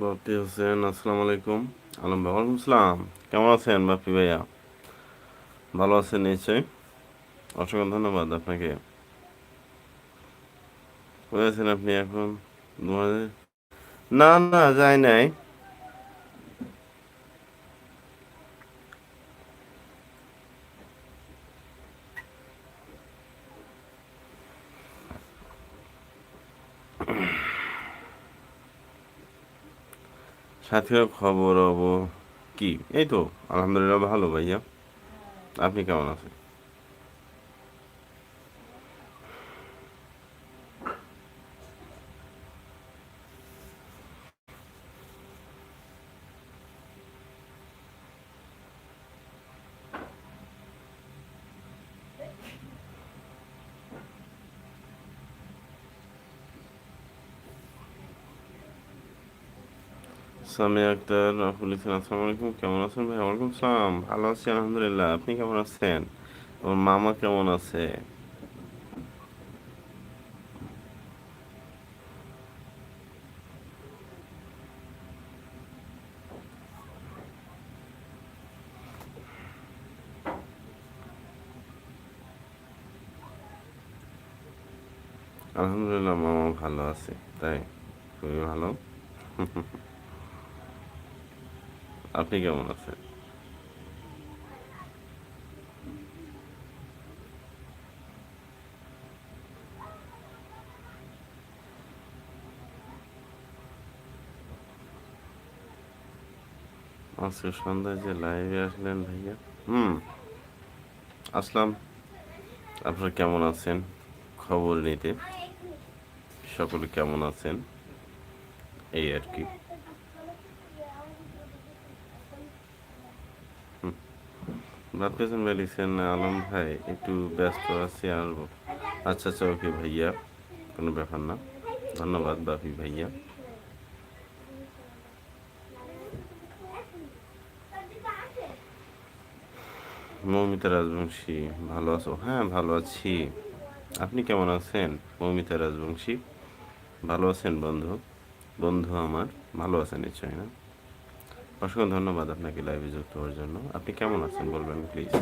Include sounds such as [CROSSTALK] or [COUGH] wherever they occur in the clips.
বাপি হোসেন, আসসালামু আলাইকুম। আলম ভাই, ওয়ালাইকুম আসসালাম কেমন আছেন বাপি ভাইয়া? ভালো আছেন নিশ্চয়ই? অসংখ্য ধন্যবাদ আপনাকে। কোথায় আছেন আপনি এখন? না না, যাই নাই। সাথীর খবর অব কি? এই তো আলহামদুলিল্লাহ ভালো ভাইয়া। আপনি কেমন আছেন? সামিয়া আক্তার রাফুল ইসলাম আসসালামু আলাইকুম। কেমন আছেন ভাই? ওয়ালাইকুম সালাম। ভালো আছি আলহামদুলিল্লাহ। আপনি কেমন আছেন? ওর মামা কেমন আছে? আলহামদুলিল্লাহ মামা ভালো আছে। তাই খুবই ভালো। [LAUGHS] আপনি কেমন আছেন? আজকে সন্ধ্যায় যে লাইভে আসলেন ভাইয়া। হুম। আসলাম। আপনারা কেমন আছেন? খবর নিতে। সকলে কেমন আছেন? এই আর কি। ভাবতেছেন লিখছেন আলম ভাই, একটু ব্যস্ত আছি আর আচ্ছা আচ্ছা ওকে ভাইয়া, কোনো ব্যাপার না। ধন্যবাদ বাপি ভাইয়া। মৌমিতা রাজবংশী, ভালো আছো? হ্যাঁ ভালো আছি। আপনি কেমন আছেন? মৌমিতা রাজবংশী, ভালো আছেন বন্ধু? বন্ধু আমার, ভালো আছেন নিশ্চয়ই না? অসংখ্য ধন্যবাদ আপনাকে লাইভে যুক্ত হওয়ার জন্য আপনি কেমন আছেন বলবেন please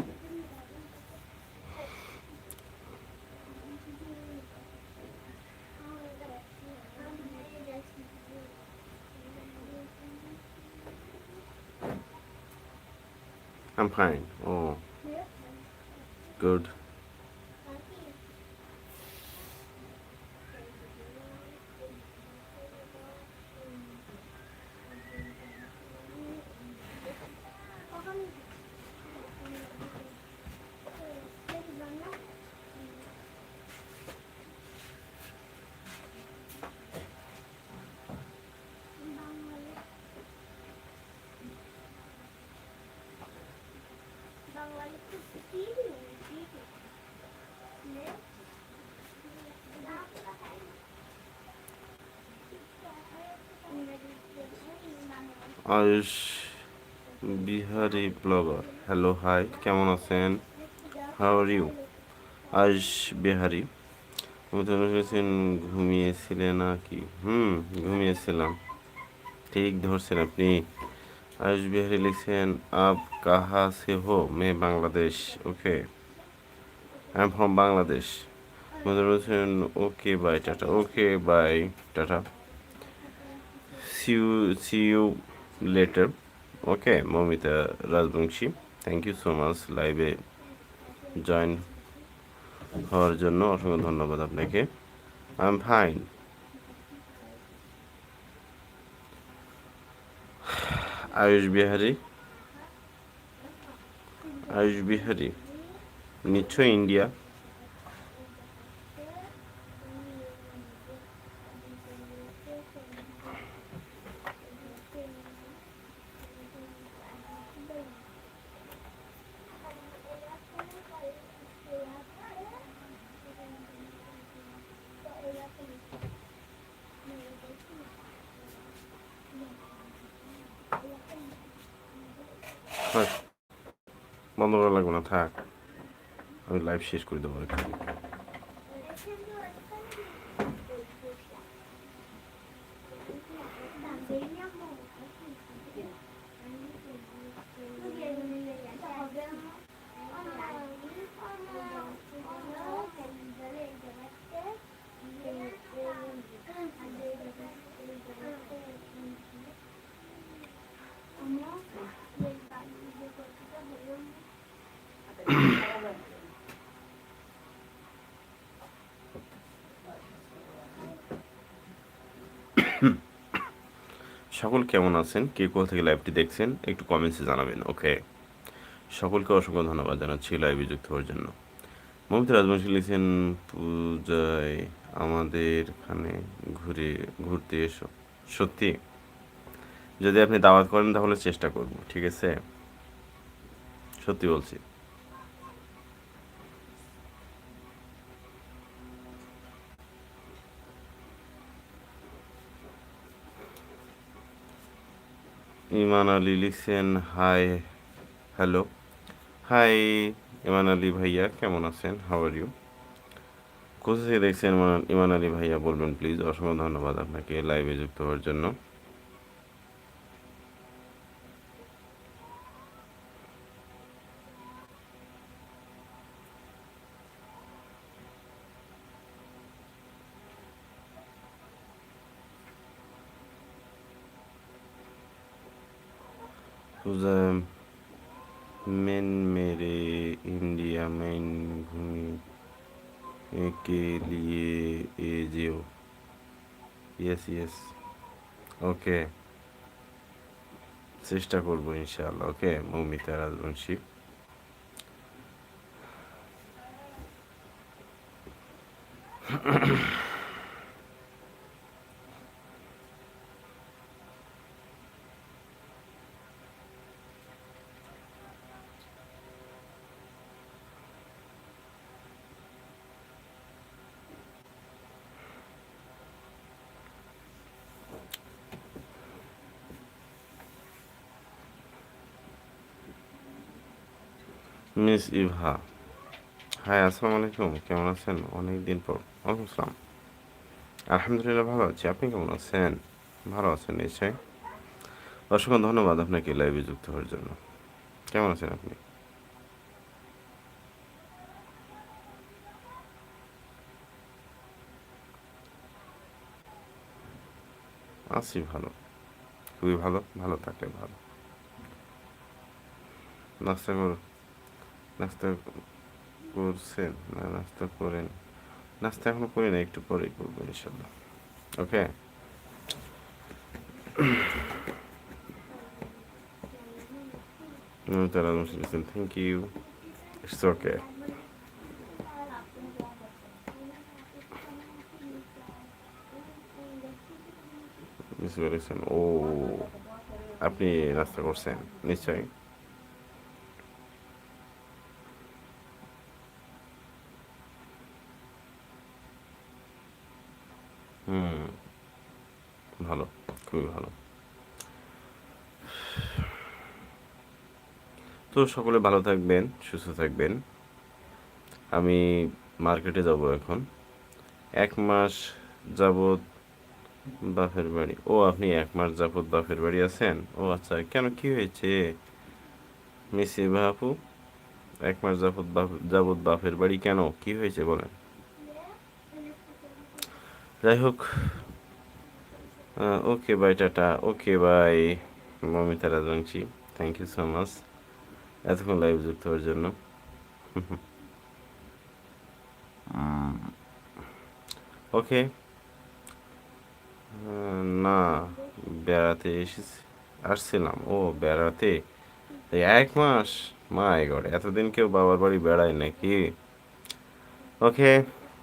I'm fine. Oh, good. Ayush Bihari blogger. Hello hi কেমন আছেন? How are you Ayush Bihari, আমি তো ভেবেছেন ঘুমিয়েছিলেন নাকি? হুম, ঘুমিয়েছিলাম। ঠিক ধরছেন আপনি। আয়ুষ বিহারি লিখছেন, আপ কাহা সে হো, মে Bangladesh. Okay. I am from Bangladesh. আমাদের বলছেন okay, bye, tata. Okay, bye, tata. see you later okay momita Rajbanshi, thank you so much লাইভে জয়েন হওয়ার জন্য। অসংখ্য ধন্যবাদ আপনাকে। I am fine. Ayush Bihari. Ayush Bihari নিশ্চয় ইন্ডিয়া। থাক বন্ধ করা লাগবে না থাক। আমি লাইভ শেষ করে দেবো একটু Veníamos সকল কেমন আছেন? কে কোথা থেকে লাইভটি দেখছেন? একটু কমেন্টসে জানাবেন ওকে সকলকে অসংখ্য ধন্যবাদ জানাচ্ছি লাইভে যুক্ত হওয়ার জন্য। মমিতা রাজবংশী লিখছেন, পূজায় আমাদের এখানে ঘুরে, ঘুরতে এসো। সত্যি? যদি আপনি দাওয়াত করেন তাহলে চেষ্টা করব, ঠিক আছে? সত্যি বলছি। ইমান আলী লিখছেন, hi, hello. Hi, Iman Ali ভাইয়া, কেমন আছেন? হাওয়ার ইউ কোথা দেখছেন ইমান আলী ভাইয়া বলবেন, প্লিজ? অসংখ্য ধন্যবাদ আপনাকে লাইভে যুক্ত হওয়ার জন্য। मैन मेरे इंडिया मैन घूमी के लिए ए जियो यस यस ওকে চেষ্টা করবো ইনশাআল্লাহ okay Moumita Rajbanshi miss Eva. Hi, আসসালামু আলাইকুম। কেমন আছেন? অনেক দিন পর। ওয়ালাইকুম আসসালাম। আলহামদুলিল্লাহ ভালো আছি। আপনি কেমন আছেন? ভালো আছেন, নিশ্চয়ই। অসংখ্য ধন্যবাদ আপনাকে লাইভে যুক্ত হওয়ার জন্য। কেমন আছেন আপনি? আছি ভালো। খুবই ভালো। ভালো থাকলে ভালো। নাস্তা কর নাস্তা করছেন না, নাস্তা করেন? নাস্তা এখনও করি না একটু পরেই করব ইনশাল্লাহ। Okay? Thank you it's okay ও আপনি নাস্তা করছেন? নিশ্চয়ই হুম ভালো খুবই ভালো। তো সকলে ভালো থাকবেন, সুস্থ থাকবেন। আমি মার্কেটে যাব এখন। এক মাস যাবৎ বাপের বাড়ি। ও, আপনি এক মাস যাবৎ বাপের বাড়ি আছেন? ও আচ্ছা কেন, কি হয়েছে? মিসি বাপু, এক মাস যাবৎ যাবৎ বাপের বাড়ি কেন? কি হয়েছে বলেন? যাই হোক okay bye tata okay bye Momita Rajbanshi thank you so much এতক্ষণ লাইভ যুক্ত হওয়ার জন্য। [LAUGHS] ওকে না বেড়াতে এসেছি আসছিলাম। ও বেড়াতে? এক মাস? মাই গড এতদিন কেউ বাবার বাড়ি বেড়ায় নাকি? Okay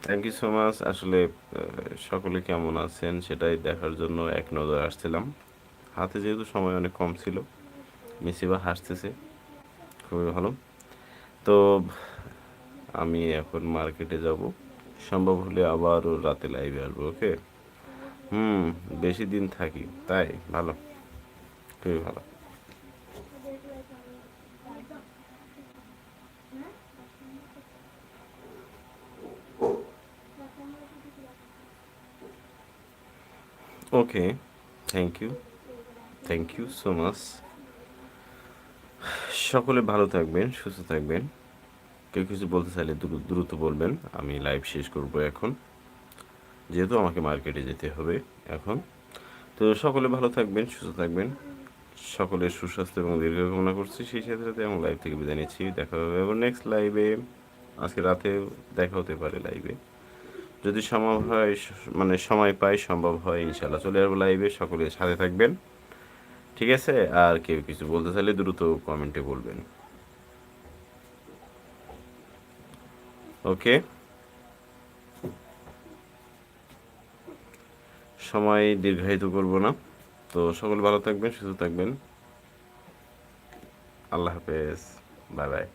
thank you so much আসলে সকলে কেমন আছেন সেটাই দেখার জন্য এক নজর আসছিলাম। হাতে যেহেতু সময় অনেক কম ছিল মিসিবা হাসতেছে, খুবই ভালো। তো, আমি এখন মার্কেটে যাব। সম্ভব হলে আবারও রাতে লাইভে আসব ওকে হুম, বেশি দিন থাকি, তাই ভালো, খুবই ভালো। Okay thank you thank you so much সকলে ভালো থাকবেন, সুস্থ থাকবেন। কেউ কিছু বলতে চাইলে দ্রু- দ্রুত বলবেন। আমি লাইভ শেষ করব এখন। যেহেতু আমাকে মার্কেটে যেতে হবে এখন। তো সকলে ভালো থাকবেন, সুস্থ থাকবেন। সকলের সুস্বাস্থ্য এবং দীর্ঘ কামনা করছি। সেই সাথে সাথে এবং লাইভ থেকে বিদায় নিচ্ছি। দেখা হবে এবং নেক্সট লাইভে আজকে রাতে দেখা হতে পারে লাইভে যদি সম্ভব হয় মানে সময় পাই, সম্ভব হয় ইনশাল্লাহ চলে আসব লাইভে সকলে সাথে থাকবেন। ঠিক আছে? আর কেউ কিছু বলতে চাইলে দ্রুত কমেন্টে বলবেন। ওকে? সময় দীর্ঘায়িত করব না। তো সকল ভালো থাকবেন, সুস্থ থাকবেন। আল্লাহ হাফেজ। Bye bye.